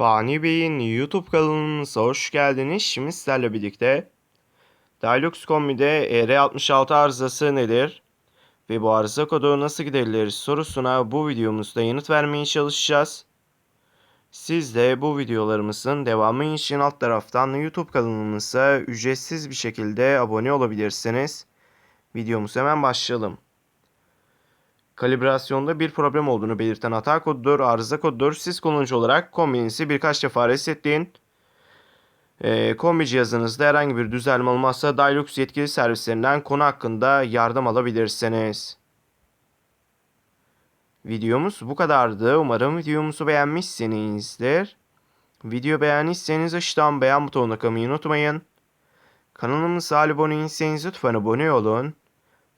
Fani Bey'in YouTube kanalımıza hoş geldiniz. Şimdi sizlerle birlikte Dilux Kombi'de ER66 arızası nedir ve bu arıza kodu nasıl giderilir sorusuna bu videomuzda yanıt vermeye çalışacağız. Siz de bu videolarımızın devamı için alt taraftan YouTube kanalımıza ücretsiz bir şekilde abone olabilirsiniz. Videomuz hemen başlayalım. Kalibrasyonda bir problem olduğunu belirten hata kodudur, arıza kodudur. Siz kullanıcı olarak kombinizi birkaç defa resetleyin. Ee, kombi cihazınızda herhangi bir düzelme olmazsa Dilux yetkili servislerinden konu hakkında yardım alabilirsiniz. Videomuz bu kadardı. Umarım videomuzu beğenmişsinizdir. Video beğendiyseniz aşağıdan beğen butonuna kalmayı unutmayın. Kanalımıza abone değilseniz lütfen abone olun.